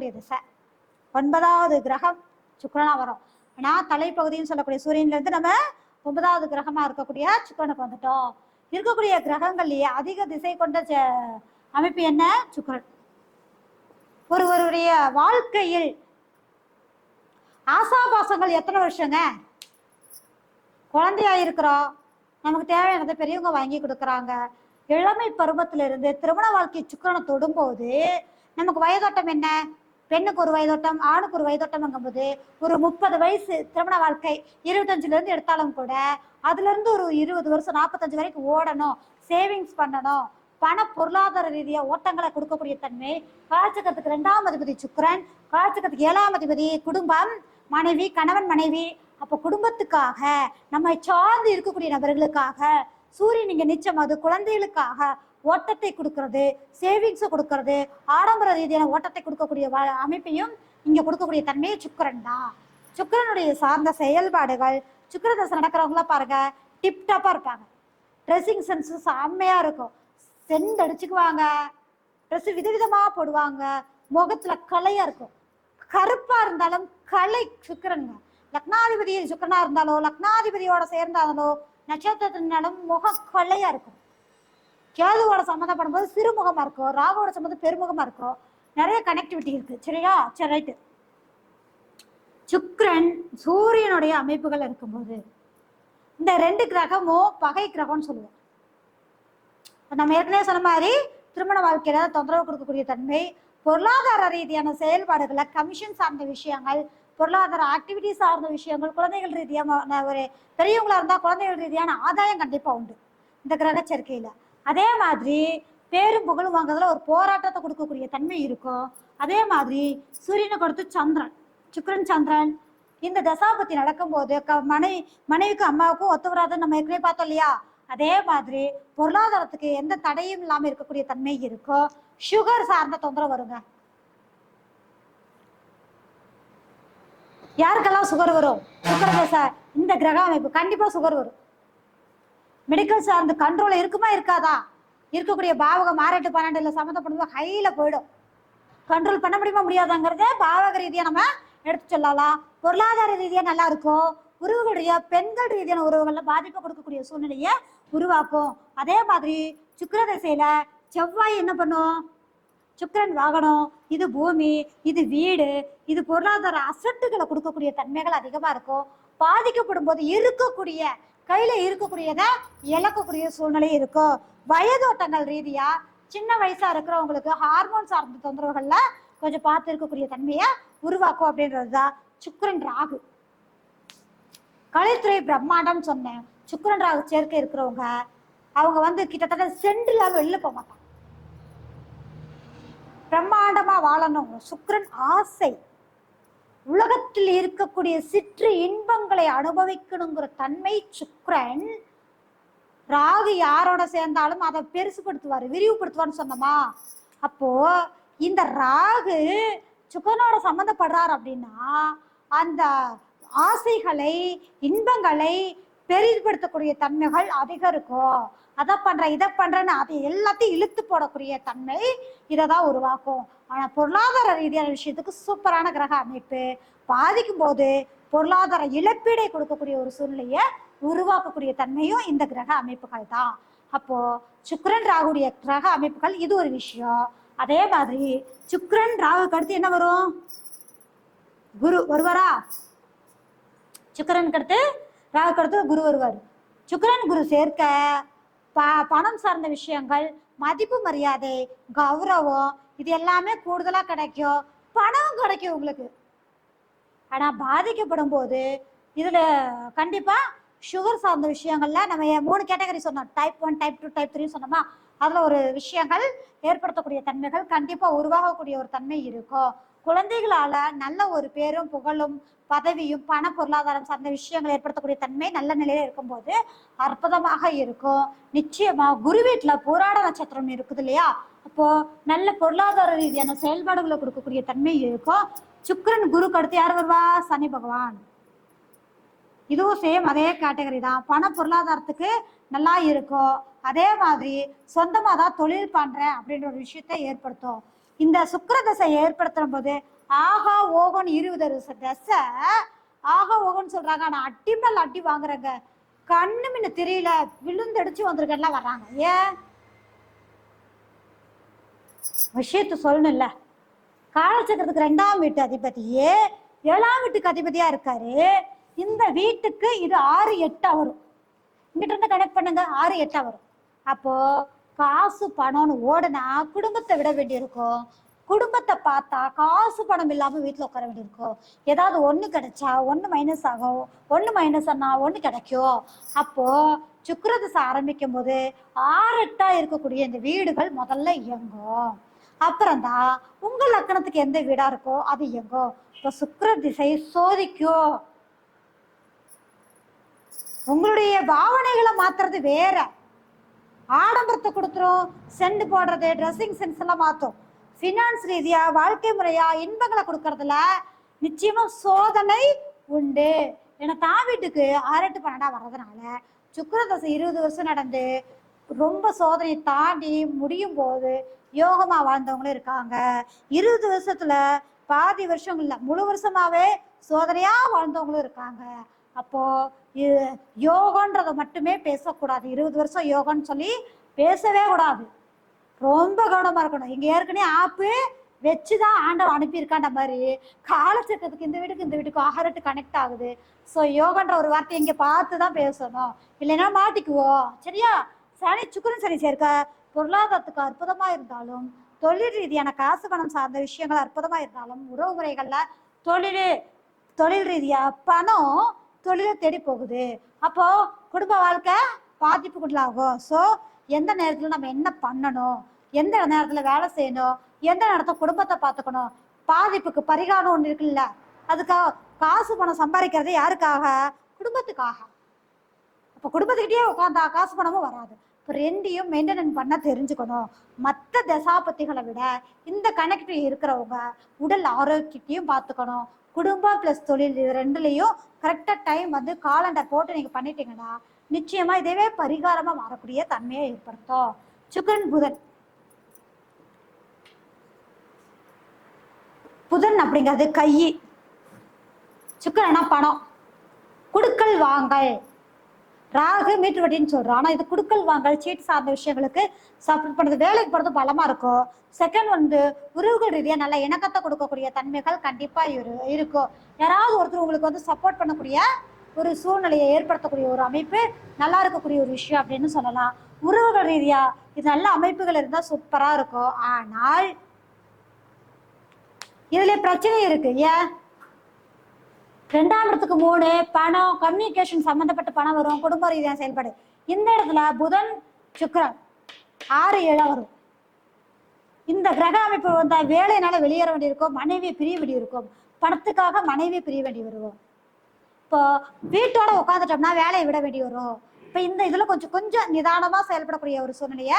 பார்க்கக்கூடிய திசை. ஒன்பதாவது கிரகம் சுக்கிரனா வரும். ஆனா தலைப்பகுதின்னு சொல்லக்கூடிய சூரியன்ல இருந்து நம்ம ஒன்பதாவது கிரகமா இருக்கக்கூடிய சுக்கரனுக்கு வந்துட்டோம். இருக்கக்கூடிய கிரகங்கள்லயே அதிக திசை கொண்ட அமைப்பு என்ன? சுக்கிரன். ஒருவருடைய வாழ்க்கையில் ஆசாபாசங்கள் எத்தனை வருஷங்க? குழந்தையா இருக்கிறோம். நமக்கு தேவையானதை பெரியவங்க வாங்கி கொடுக்குறாங்க. இளமை பருவத்திலிருந்து திருமண வாழ்க்கை சுக்கரனை தொடும்போது நமக்கு வயதோட்டம் என்ன? பெண்ணுக்கு ஒரு வயதோட்டம் ஆணுக்கு ஒரு வயதோட்டம்ங்கும்போது ஒரு முப்பது வயசு திருமண வாழ்க்கை இருபத்தஞ்சுல இருந்து எடுத்தாலும் கூட அதுல இருந்து ஒரு இருபது வருஷம் நாற்பத்தஞ்சு வரைக்கும் ஓடணும் சேவிங்ஸ் பண்ணணும் பண பொருளாதார ரீதியா ஓட்டங்களை கொடுக்கக்கூடிய தன்மை காலச்சக்கரத்துக்கு ரெண்டாம் அதிபதி சுக்கரன் காலச்சக்கரத்துக்கு ஏழாம் அதிபதி குடும்பம் மனைவி கணவன் மனைவி. அப்ப குடும்பத்துக்காக நம்மை சார்ந்து இருக்கக்கூடிய நபர்களுக்காக சூரியன் இங்க நிச்சயம் அது குழந்தைகளுக்காக ஓட்டத்தை கொடுக்கறது சேவிங்ஸை கொடுக்கறது ஆடம்பர ரீதியான ஓட்டத்தை கொடுக்கக்கூடிய அமைப்பையும் இங்க கொடுக்கக்கூடிய தன்மையை சுக்கரன் தான். சுக்கிரனுடைய சார்ந்த செயல்பாடுகள் சுக்கிர தசை நடக்கிறவங்கள பாருங்க டிப் டாப்பா இருப்பாங்க. ட்ரெஸ்ஸிங் சென்ஸ் செம்மையா இருக்கும். சென்ட் அடிச்சுக்குவாங்க ட்ரெஸ் விதவிதமா போடுவாங்க முகத்துல கலையா இருக்கும். கருப்பா இருந்தாலும் கலை சுக்கிரனுங்க லக்னாதிபதி சுக்கரனா இருந்தாலோ லக்னாதிபதியோட சேர்ந்தாலோ நட்சத்திரத்தினாலும் முகம் கலையா இருக்கும். கேதுவோட சம்மந்தப்படும் போது சிறுமுகமா இருக்கும் ராகுவோட சம்மந்தம் பெருமுகமா இருக்கும் நிறைய கனெக்டிவிட்டி இருக்கு. சரியா? சரி ரைட்டு சுக்ரன் சூரியனுடைய அமைப்புகள் இருக்கும்போது இந்த ரெண்டு கிரகமும் பகை கிரகம்னு சொல்லுவோம். நம்ம ஏற்கனவே சொன்ன மாதிரி திருமண வாழ்க்கையில தொந்தரவு கொடுக்கக்கூடிய தன்மை பொருளாதார ரீதியான செயல்பாடுகளை கமிஷன் சார்ந்த விஷயங்கள் பொருளாதார ஆக்டிவிட்டி சார்ந்த விஷயங்கள் குழந்தைகள் ரீதியான ஒரு பெரியவங்களா இருந்தா குழந்தைகள் ரீதியான ஆதாயம் கண்டிப்பா உண்டு. இந்த கிரக சேர்க்கையில அதே மாதிரி பேரும் புகழும் வாங்குறதுல ஒரு போராட்டத்தை கொடுக்கக்கூடிய தன்மை இருக்கும் அதே மாதிரி சூரியனை கொடுத்து சந்திரன் சுக்கரன் சந்திரன் இந்த தசாபத்தி நடக்கும்போது க- மனை மனைவிக்கு அம்மாவுக்கும் ஒத்து வராதுன்னு நம்ம ஏற்கனவே பார்த்தோம் இல்லையா? அதே மாதிரி பொருளாதாரத்துக்கு எந்த தடையும் இல்லாமல் இருக்கக்கூடிய தன்மை இருக்கோ சுகர் சார்ந்த தொந்தரவு வருங்க. யாருக்கெல்லாம் சுகர் வரும்? சுகர் தசை இந்த கிரக அமைப்பு. கண்டிப்பா சுகர் வரும். மெடிக்கல் சார்ந்த கண்ட்ரோல் இருக்குமா இருக்காதா? இருக்கக்கூடிய பாவகம் மாறாட்டு பன்னெண்டுல சம்மந்தப்படுறது ஹையில போயிடும். கண்ட்ரோல் பண்ண முடியுமா முடியாதாங்கிறத பாவக ரீதியா நம்ம எடுத்து சொல்லலாம். பொருளாதார ரீதியா நல்லா இருக்கும். உறவுகளுடைய பெண்கள் ரீதியான உறவுகள்ல பாதிப்பை கொடுக்கக்கூடிய சூழ்நிலையை உருவாக்கும். அதே மாதிரி சுக்கர திசையில செவ்வாய் என்ன பண்ணும்? சுக்கரன் வாகனம் இது பூமி இது வீடு இது பொருளாதார அசட்டுகளை கொடுக்கக்கூடிய தன்மைகள் அதிகமா இருக்கும். பாதிக்கப்படும் போது இருக்கக்கூடிய கையில இருக்கக்கூடியதை இழக்கக்கூடிய சூழ்நிலை இருக்கும் வயதோட்டங்கள் ரீதியா சின்ன வயசா இருக்கிறவங்களுக்கு ஹார்மோன் சார்ந்த தொந்தரவுகள்ல கொஞ்சம் பார்த்து இருக்கக்கூடிய தன்மையை உருவாக்கும் அப்படின்றதுதான் சுக்கரன் ராகு. கலைத்துறை பிரம்மாண்டம் சொன்னேன். சுக்கரன் ராகு சேர்க்கை இருக்கிறவங்க அவங்க வந்து கிட்டத்தட்ட சென்ட் வெளில போக மாட்டாங்க. பிரம்மாண்டமா வாழணும். சுக்கரன் ஆசை. உலகத்தில் இருக்கக்கூடிய சிற்று இன்பங்களை அனுபவிக்கணுங்கிற தன்மை சுக்ரன். ராகு யாரோட சேர்ந்தாலும் அதை பெருசுபடுத்துவார் விரிவுபடுத்துவார்னு சொன்னோமா? அப்போ இந்த ராகு சுக்கரனோட சம்மந்தப்படுறார் அப்படின்னா அந்த ஆசைகளை இன்பங்களை பெரிதுபடுத்தக்கூடிய தன்மைகள் அதிகம் இருக்கும் அதை பண்ற இதை பண்றேன்னு அதை எல்லாத்தையும் இழுத்து போடக்கூடிய தன்மை இதை தான் உருவாக்கும். ஆனால் பொருளாதார ரீதியான விஷயத்துக்கு சூப்பரான கிரக அமைப்பு. பாதிக்கும் போது பொருளாதார இழப்பீடை கொடுக்கக்கூடிய ஒரு சூழ்நிலையை உருவாக்கக்கூடிய தன்மையும் இந்த கிரக அமைப்புகள் தான். அப்போ சுக்கரன் ராகுடைய கிரக அமைப்புகள் இது ஒரு விஷயம். அதே மாதிரி சுக்கரன் ராகுக்கு அடுத்து என்ன வரும்? குரு வருவாரா? சுக்கரனுக்கு அடுத்து ராகுக்கு அடுத்து குரு வருவார். சுக்கரன் குரு சேர்க்க ப பணம் சார்ந்த விஷயங்கள் மதிப்பு மரியாதை கௌரவம் இது எல்லாமே கூடுதலாக கிடைக்கும். பணம் கிடைக்கும் உங்களுக்கு. ஆனால் பாதிக்கப்படும் போது இதில் கண்டிப்பாக சுகர் சார்ந்த விஷயங்களில் நம்ம மூணு கேட்டகரி சொன்னோம். Type one type two type three சொன்னோமா? அதில் ஒரு விஷயங்கள் ஏற்படுத்தக்கூடிய தன்மைகள் கண்டிப்பாக உருவாகக்கூடிய ஒரு தன்மை இருக்கும். குழந்தைகளால் நல்ல ஒரு பேரும் புகழும் பதவியும் பண பொருளாதாரம் சார்ந்த விஷயங்கள் ஏற்படுத்தக்கூடிய தன்மை நல்ல நிலையில் இருக்கும்போது அற்புதமாக இருக்கும். நிச்சயமாக குரு வீட்டில் போராட நட்சத்திரம் இருக்குது இல்லையா? அப்போ நல்ல பொருளாதார ரீதியான செயல்பாடுகளை கொடுக்கக்கூடிய தன்மை இருக்கும் சுக்கரன் குருக்கு அடுத்து யார் வருவா? சனி பகவான். இதுவும் சேம் அதே கேட்டகரி தான். பண பொருளாதாரத்துக்கு நல்லா இருக்கும் அதே மாதிரி சொந்தமாக தான் தொழில் பண்ணுறேன் அப்படின்ற ஒரு விஷயத்தை ஏற்படுத்தும். இந்த சுக்கர தசை ஏற்படுத்தும் போது ஆகா ஓகோன்னு இருபது தசை ஆகா ஓகோன்னு சொல்கிறாங்க ஆனால் அட்டி மேல் அட்டி வாங்குறாங்க கண்ணு மின்ன தெரியல விழுந்தடிச்சு வந்திருக்கெல்லாம் வர்றாங்க. ஏன்? விஷயத்த சொல்லணும்ல. காலச்சக்கரத்துக்கு ரெண்டாம் வீட்டு அதிபதியே ஏழாம் வீட்டுக்கு அதிபதியா இருக்காரு. இந்த வீட்டுக்கு இது ஆறு எட்டா வரும். இங்கிட்ட இருந்து கனெக்ட் பண்ணுங்க. ஆறு எட்டா வரும். அப்போ காசு பணம்னு ஓடனா குடும்பத்தை விட வேண்டியிருக்கும். குடும்பத்தை பார்த்தா காசு பணம் இல்லாம வீட்டுல உட்கார வேண்டியிருக்கும். ஏதாவது ஒண்ணு கிடைச்சா ஒண்ணு மைனஸ் ஆகும். ஒண்ணு மைனஸ் ஆனா ஒண்ணு கிடைக்கும். அப்போ சுக்கிரதசை ஆரம்பிக்கும் போது ஆறெட்டா இருக்கக்கூடிய இந்த வீடுகள் முதல்ல இயங்கும். அப்புறம்தான் உங்கள் லக்கணத்துக்கு எந்த வீடா இருக்கோ அது இயங்கும். இப்போ சுக்கர திசை சோதிக்கும் உங்களுடைய பாவனைகளை மாத்துறது வேற. ஆடம்பரத்தை கொடுத்துரும் செண்டு போடுறது ட்ரெஸ்ஸிங் சென்ஸ் எல்லாம் மாத்தும். ஃபினான்ஸ் ரீதியா வாழ்க்கை முறையா இன்பங்களை கொடுக்கறதுல நிச்சயமா சோதனை உண்டு. ஏன்னா தான் வீட்டுக்கு ஆறெட்டு பன்னெண்டா வர்றதுனால சுக்கரதசை இருபது வருஷம் நடந்து ரொம்ப சோதனையை தாண்டி முடியும் போது யோகமா வாழ்ந்தவங்களும் இருக்காங்க. இருபது வருஷத்துல பாதி வருஷம் இல்லை முழு வருஷமாவே சோதனையா வாழ்ந்தவங்களும் இருக்காங்க. அப்போ இ- யோகன்றதை மட்டுமே பேசக்கூடாது. இருபது வருஷம் யோகன்னு சொல்லி பேசவே கூடாது. ரொம்ப கவனமா இருக்கணும். இங்க ஏற்கனவே ஆப்பு வச்சுதான் ஆண்டவன் அனுப்பியிருக்கான்ற மாதிரி காலச்சக்கரத்துக்கு இந்த வீட்டுக்கு இந்த வீட்டுக்கு ஆகரட்டு கனெக்ட் ஆகுது. ஸோ யோகன்ற ஒரு வார்த்தை இங்கே பார்த்து தான் பேசணும். இல்லைன்னா மாட்டிக்குவோம் சரியா? சனி சுக்கரன் சனி சேர்க்க பொருளாதாரத்துக்கு அற்புதமாக இருந்தாலும் தொழில் ரீதியான காசு பணம் சார்ந்த விஷயங்கள் அற்புதமாக இருந்தாலும் உறவு முறைகளில் தொழில் தொழில் ரீதியாக பணம் தொழிலை தேடி போகுது. அப்போது குடும்ப வாழ்க்கை பாதிப்புக்குள்ளாகும். ஸோ எந்த நேரத்தில் நம்ம என்ன பண்ணணும்? எந்த நேரத்தில் வேலை செய்யணும்? எந்த நேரத்தை குடும்பத்தை பார்த்துக்கணும்? பாதிப்புக்கு பரிகாரம் ஒன்று இருக்குல்ல அதுக்காக காசு பணம் சம்பாதிக்கிறது யாருக்காக? குடும்பத்துக்காக. அப்போ குடும்பத்துக்கிட்டே உட்காந்தா காசு பணமும் வராது. இப்போ ரெண்டையும் மெயின்டெனன் பண்ண தெரிஞ்சுக்கணும். மற்ற தசாபத்திகளை விட இந்த கனெக்ட் இருக்கிறவங்க உடல் ஆரோக்கியத்தையும் பார்த்துக்கணும். குடும்பம் ப்ளஸ் தொழில் இது ரெண்டுலேயும் கரெக்டாக டைம் வந்து காலண்டர் போட்டு நீங்கள் பண்ணிட்டீங்கன்னா நிச்சயமாக இதுவே பரிகாரமாக மாறக்கூடிய தன்மையை ஏற்படுத்தும். சுக்கரன் புதன். புதன் அப்படிங்கிறது கை சுக்கரனா பணம். குடுக்கல் வாங்கல். ராகு மீட்டு வட்டின்னு சொல்றோம். ஆனா இது குடுக்கல் வாங்கல் சீட் சார்ந்த விஷயங்களுக்கு சப்போர்ட் பண்ணுறது வேலைக்கு போகிறது பலமா இருக்கும். செகண்ட் வந்து உறவுகள் ரீதியா நல்ல இணக்கத்தை கொடுக்கக்கூடிய தன்மைகள் கண்டிப்பா இரு இருக்கும். யாராவது ஒருத்தர் உங்களுக்கு வந்து சப்போர்ட் பண்ணக்கூடிய ஒரு சூழ்நிலையை ஏற்படுத்தக்கூடிய ஒரு அமைப்பு நல்லா இருக்கக்கூடிய ஒரு விஷயம் அப்படின்னு சொல்லலாம். உறவுகள் ரீதியா இது நல்ல அமைப்புகள் இருந்தா சூப்பரா இருக்கும். ஆனால் இதுல பிரச்சனை இருக்கு ஏன்? ரெண்டாம் இடத்துக்கு மூணு பணம் கம்யூனிகேஷன் சம்பந்தப்பட்ட பணம் வரும் குடும்ப ரீதியாக செயல்பாடு. இந்த இடத்துல புதன் சுக்ரன் ஆறு ஏழா வரும். இந்த கிரக அமைப்பு வந்தா வேலையினால வெளியேற வேண்டியிருக்கும் மனைவி பிரிய வேண்டியிருக்கும் பணத்துக்காக மனைவி பிரிய வேண்டி வரும் இப்போ வீட்டோட உட்காந்துட்டோம்னா வேலையை விட வேண்டி வரும். இப்போ இந்த இதுல கொஞ்சம் கொஞ்சம் நிதானமா செயல்படக்கூடிய ஒரு சூழ்நிலையை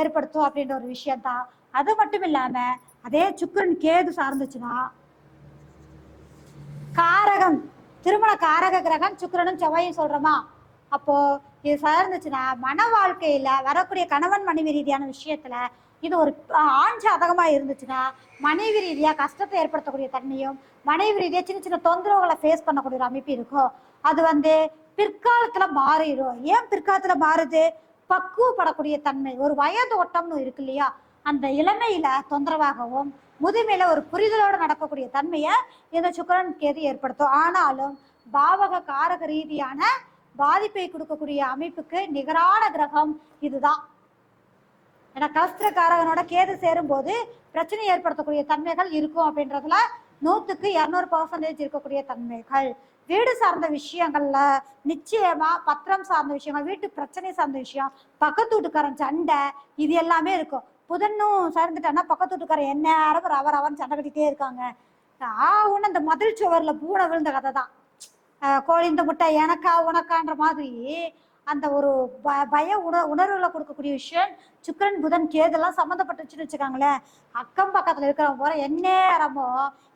ஏற்படுத்தும் அப்படின்ற ஒரு விஷயம் தான் அது மட்டும் இல்லாம அதே சுக்கரன் கேது சார்ந்துச்சுன்னா காரகம் திருமண காரக கிரகம் சுக்கிரனும் செவ்வாயும் சொல்றோமா? அப்போ இது சார்ந்துச்சுன்னா மன வாழ்க்கையில வரக்கூடிய கணவன் மனைவி ரீதியான விஷயத்துல இது ஒரு ஆண் சாதகமா இருந்துச்சுன்னா மனைவி ரீதியா கஷ்டத்தை ஏற்படுத்தக்கூடிய தன்மையும் மனைவி ரீதியா சின்ன சின்ன தொந்தரவுகளை ஃபேஸ் பண்ணக்கூடிய ஒரு அமைப்பு இருக்கும். அது வந்து பிற்காலத்துல மாறிடும். ஏன் பிற்காலத்துல மாறுது? பக்குவப்படக்கூடிய தன்மை. ஒரு வயது ஓட்டம்னு இருக்கு இல்லையா? அந்த இளமையில தொந்தரவாகவும் முதுமையில ஒரு புரிதலோடு நடக்கக்கூடிய தன்மையை இந்த சுக்கிரன் கேது ஏற்படுத்தும். ஆனாலும் பாவக காரக ரீதியான பாதிப்பை கொடுக்கக்கூடிய அமைப்புக்கு நிகரான கிரகம் இதுதான். ஏன்னா கலஸ்திர கேது கேது சேரும்போது பிரச்சனை ஏற்படுத்தக்கூடிய தன்மைகள் இருக்கும் அப்படின்றதுல நூத்துக்கு இரநூறு பர்சன்டேஜ் இருக்கக்கூடிய தன்மைகள். வீடு சார்ந்த விஷயங்கள்ல நிச்சயமா பத்திரம் சார்ந்த விஷயங்கள் வீட்டு பிரச்சனை சார்ந்த விஷயம் பக்கத்து வீட்டுக்காரன் சண்டை இது எல்லாமே இருக்கும். புதனும் சேர்ந்துட்டான்னா பக்கத்து வீட்டுக்காரர் என்ன அரவர் அவர் அவன் சண்டை கட்டிட்டே இருக்காங்க. ஆ அந்த மதில் சுவரில் பூனை விழுந்த கதை தான் கோழி இந்த முட்டை எனக்கா உனக்கான்ற மாதிரி அந்த ஒரு ப பய உண உணர்வுகளை கொடுக்கக்கூடிய விஷயம் சுக்கிரன் புதன் கேதெல்லாம் சம்மந்தப்பட்டுச்சுன்னு வச்சுக்காங்களேன். அக்கம் பக்கத்தில் இருக்கிறவன் போகிற எந்நேரமோ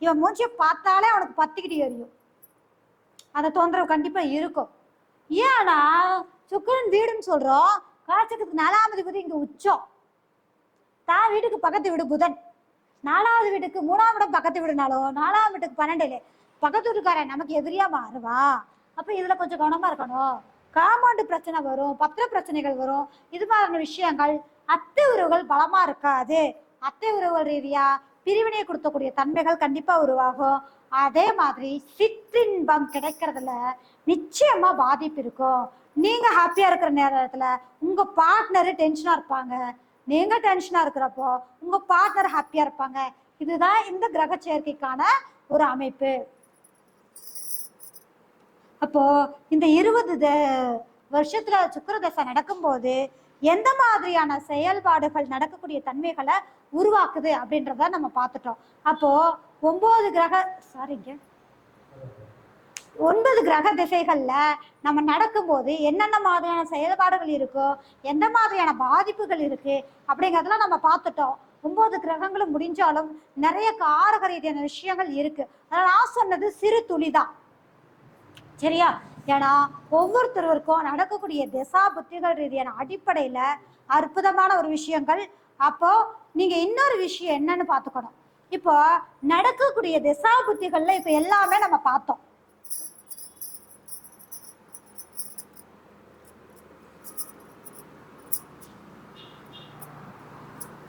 இவன் மூஞ்சியை பார்த்தாலே அவனுக்கு பத்திக்கிட்டு எரியும். அந்த தொந்தரவு கண்டிப்பாக இருக்கும். ஏன்னா சுக்கிரன் வீடுன்னு சொல்கிறோம் காலச்சக்கரத்துக்கு நாலாம் அதிபதி இங்கே உச்சம். தான் வீட்டுக்கு பக்கத்து வீடு புதன். நாலாவது வீட்டுக்கு மூணாம் இடம் பக்கத்து வீடுனாலும் நாலாம் வீட்டுக்கு பன்னெண்டுல. பக்கத்து வீட்டுக்காரன் நமக்கு எதிரியா மாறுவா. அப்ப இதுல கொஞ்சம் கவனமா இருக்கணும். காம்பவுண்டு பிரச்சனை வரும் பத்திர பிரச்சனைகள் வரும். இது மாதிரியான விஷயங்கள் அத்தை உறவுகள் பலமா இருக்காது. அத்தை உறவுகள் ரீதியா பிரிவினை கொடுத்தக்கூடிய தன்மைகள் கண்டிப்பா உருவாகும். அதே மாதிரி சிற்றின்பம் கிடைக்கிறதுல நிச்சயமா பாதிப்பு இருக்கும். நீங்க ஹாப்பியா இருக்கிற நேரத்துல உங்க பார்ட்னரு டென்ஷனா இருப்பாங்க. நீங்க டென்ஷனா இருக்கிறப்போ உங்க பார்ட்னர் ஹாப்பியா இருப்பாங்க. இதுதான் இந்த கிரக சேர்க்கைக்கான ஒரு அமைப்பு. அப்போ இந்த இருபது வருஷத்துல சுக்கர தசை நடக்கும்போது எந்த மாதிரியான செயல்பாடுகள் நடக்கக்கூடிய தன்மைகளை உருவாக்குது அப்படின்றத நம்ம பார்த்துட்டோம். அப்போ ஒன்பது கிரக சாரிங்க ஒன்பது கிரக திசைகள்ல நம்ம நடக்கும்போது என்னென்ன மாதிரியான செயல்பாடுகள் இருக்கோ எந்த மாதிரியான பாதிப்புகள் இருக்கு அப்படிங்கிறதெல்லாம் நம்ம பார்த்துட்டோம். ஒன்பது கிரகங்களும் முடிஞ்சாலும் நிறைய காரக ரீதியான விஷயங்கள் இருக்கு. அதனால நான் சொன்னது சிறு துளிதான். சரியா? ஏன்னா ஒவ்வொருத்தருக்கும் நடக்கக்கூடிய திசா புத்திகள் ரீதியான அடிப்படையில அற்புதமான ஒரு விஷயங்கள். அப்போ நீங்க இன்னொரு விஷயம் என்னன்னு பார்த்துக்கணும். இப்போ நடக்கக்கூடிய திசா புத்திகள்ல இப்ப எல்லாமே நம்ம பார்த்தோம்.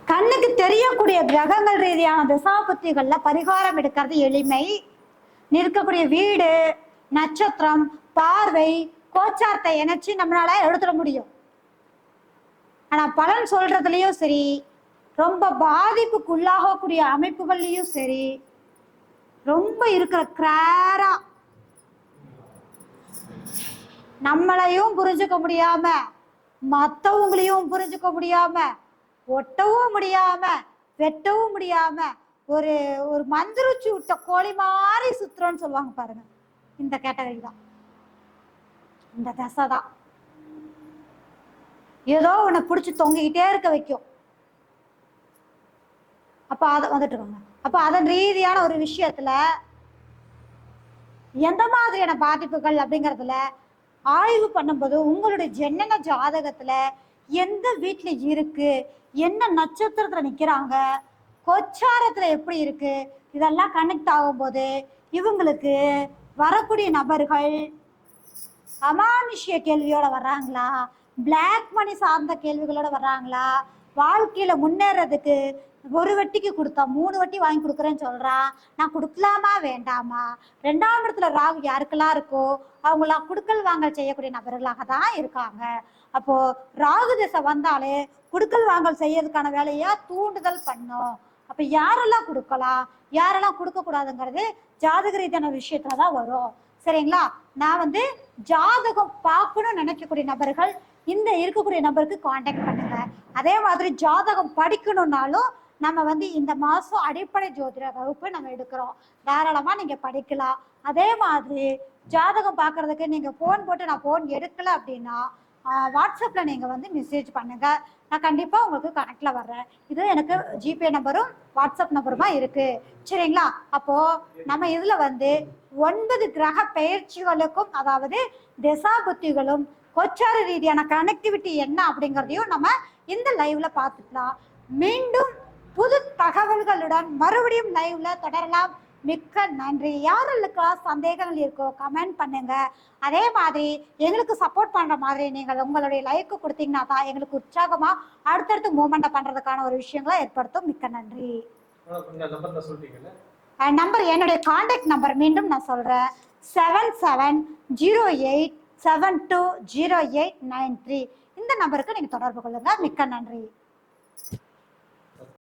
கண்ணுக்கு தெரியக்கூடிய கிரகங்கள் ரீதியான திசாபுத்திகள்ல பரிகாரம் எடுக்கிறது எளிமை. நிற்கக்கூடிய வீடு நட்சத்திரம் பார்வை கோச்சாரத்தை இணைச்சு நம்மளால எடுத்துட முடியும். ஆனா பலன் சொல்றதுலயும் சரி ரொம்ப பாதிப்புக்குள்ளாகக்கூடிய அமைப்புகள்லயும் சரி ரொம்ப இருக்கிற கிராரா நம்மளையும் புரிஞ்சுக்க முடியாம மத்தவங்களையும் புரிஞ்சுக்க முடியாம ஒட்டவும் முடியாம வெட்டவும் முடியாம ஒரு ஒரு மந்திரிச்சு விட்ட கோழி மாதிரி சுத்துறோம்னு சொல்லுவாங்க பாருங்க. இந்த கேட்டகரி தான். இந்த தசை தான். ஏதோ உன்னை பிடிச்சி தொங்கிக்கிட்டே இருக்க வைக்கும். அப்ப அத வந்துட்டு இருக்காங்க. அப்ப அதன் ரீதியான ஒரு விஷயத்துல எந்த மாதிரியான பாதிப்புகள் அப்படிங்கறதுல ஆய்வு பண்ணும்போது உங்களுடைய ஜென்னன ஜாதகத்துல எந்த வீட்டுல இருக்கு? என்ன நட்சத்திரத்துல நிக்கிறாங்க? கொச்சாரத்துல எப்படி இருக்கு? இதெல்லாம் கனெக்ட் ஆகும்போது இவங்களுக்கு வரக்கூடிய நபர்கள் அமானுஷ்ய கேள்வியோட வர்றாங்களா? பிளாக் மணி சார்ந்த கேள்விகளோட வர்றாங்களா? வாழ்க்கையில முன்னேறதுக்கு ஒரு வட்டிக்கு கொடுத்தா மூணு வட்டி வாங்கி கொடுக்குறேன்னு சொல்றான் நான் கொடுக்கலாமா? வேண்டாமா? ரெண்டாம் இடத்துல ராகு யாருக்கெல்லாம் இருக்கோ அவங்களாம் குடுக்கல் வாங்கல் செய்யக்கூடிய நபர்களாக தான் இருக்காங்க. அப்போ ராகு திசை வந்தாலே குடுக்கல் வாங்கல் செய்யறதுக்கான வேலையா தூண்டுதல் பண்ணும். அப்ப யாரெல்லாம் கொடுக்கலாம்? யாரெல்லாம் கொடுக்க கூடாதுங்கிறது ஜாதக ரீதியான விஷயத்துல தான் வரும். சரிங்களா? நான் வந்து ஜாதகம் பார்க்கணும்னு நினைக்கக்கூடிய நபர்கள் இந்த இருக்கக்கூடிய நபருக்கு காண்டாக்ட் பண்ணுங்க. அதே மாதிரி ஜாதகம் படிக்கணும்னாலும் நம்ம வந்து இந்த மாசம் அடிப்படை ஜோதிட வகுப்பு நம்ம எடுக்கிறோம். தாராளமா நீங்க படிக்கலாம். அதே மாதிரி ஜாதகம் பார்க்கறதுக்கு நீங்கள் ஃபோன் போட்டு நான் ஃபோன் எடுக்கலை அப்படின்னா வாட்ஸ்அப்பில் நீங்கள் வந்து மெசேஜ் பண்ணுங்கள் நான் கண்டிப்பாக உங்களுக்கு கனெக்டில் வர்றேன். இது எனக்கு ஜிபே நம்பரும் வாட்ஸ்அப் நம்பருமா இருக்குது சரிங்களா? அப்போ நம்ம இதில் வந்து ஒன்பது கிரக பெயர்ச்சிகளுக்கும் அதாவது திசா புத்திகளும் கொச்சார ரீதியான கனெக்டிவிட்டி என்ன அப்படிங்கிறதையும் நம்ம இந்த லைவ்ல பார்த்துக்கலாம். மீண்டும் புது தகவல்களுடன் மறுபடியும் லைவ்ல தொடரலாம். மிக்க நன்றி. யாரெல்லாம் சந்தேகங்கள் இருக்கோ கமெண்ட் பண்ணுங்க. அதே மாதிரி எங்களுக்கு சப்போர்ட் பண்ற மாதிரி நீங்கள் உங்களுடைய லைக் கொடுத்தீங்கன்னா தான் எங்களுக்கு உற்சாகமா அடுத்தடுத்து மூவ்மெண்ட் பண்றதுக்கான ஒரு விஷயங்களை ஏற்படுத்தும். மிக்க நன்றி. நம்பர் என்னுடைய காண்டாக்ட் நம்பர் மீண்டும் நான் சொல்றேன். Seven seven zero eight seven two zero eight nine three இந்த நம்பருக்கு நீங்க தொடர்பு கொள்ளுங்க. மிக்க நன்றி.